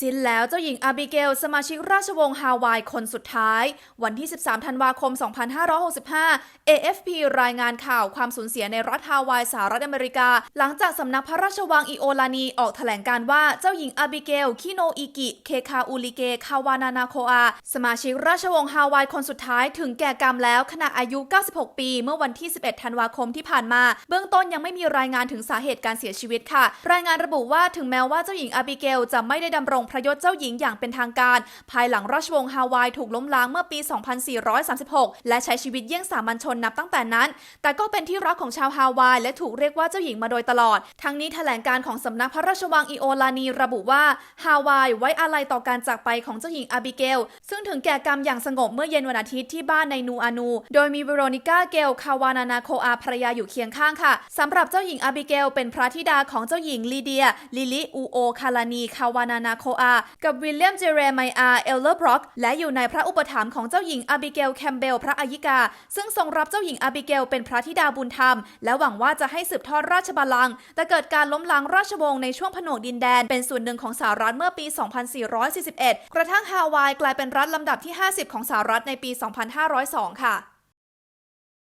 สิ้นแล้วเจ้าหญิงอาบิเกล สมาชิกราชวงศ์ฮาวายคนสุดท้าย วันที่ 13 ธันวาคม 2565 AFP รายงานข่าวความสูญเสียในรัฐฮาวายสหรัฐอเมริกา หลังจากสำนักพระราชวังอิโอลานีออกแถลงการว่าเจ้าหญิงอาบิเกล คิโนอิกิ เคคาอูลิเก คาวานานาโคอา สมาชิกราชวงศ์ฮาวายคนสุดท้ายถึงแก่กรรมแล้วขณะอายุ 96 ปี เมื่อวันที่ 11 ธันวาคมที่ผ่านมา เบื้องต้นยังไม่มีรายงานถึงสาเหตุการเสียชีวิตค่ะ รายงานระบุว่าถึงแม้ว่าเจ้าหญิงอาบิเกลจะไม่ได้ดำรงพระยศเจ้าหญิงอย่างเป็นทางการ ภายหลังราชวงศ์ฮาวายถูกล้มล้างเมื่อปี 2436 และใช้ชีวิตเยี่ยงสามัญชนนับตั้งแต่นั้น แต่ก็เป็นที่รักของชาวฮาวาย และถูกเรียกว่าเจ้าหญิงมาโดยตลอด ทั้งนี้แถลงการของสำนักพระราชวังอิโอลานีระบุว่าฮาวายไว้อาลัยต่อการจากไปของเจ้าหญิงอาบิเกล ซึ่งถึงแก่กรรมอย่างสงบเมื่อเย็นวันอาทิตย์ที่บ้านในนูอานู โดยมีเวโรนิก้าเกลคาวานานาโคอาภรรยาอยู่เคียงข้างค่ะสำหรับเจ้าหญิงอาบิเกลเป็นพระธิดาของเจ้าหญิงลีเดียลิลิอูโอคาลานีคาวานานาโคอากับวิลเลียมเจเรไมอาเอลเลอร์บร็อก และอยู่ในพระอุปถัมภ์ของเจ้าหญิงอาบิเกลแคมเบลพระอายิกา ซึ่งทรงรับเจ้าหญิงอาบิเกลเป็นพระธิดาบุญธรรม และหวังว่าจะให้สืบทอดราชบัลลังก์แต่เกิดการล้มล้างราชวงศ์ในช่วงผนวกดินแดน เป็นส่วนหนึ่งของสหรัฐเมื่อปี 2441 กระทั่งฮาวายกลายเป็นรัฐลำดับที่ 50 ของสหรัฐในปี 2502 ค่ะ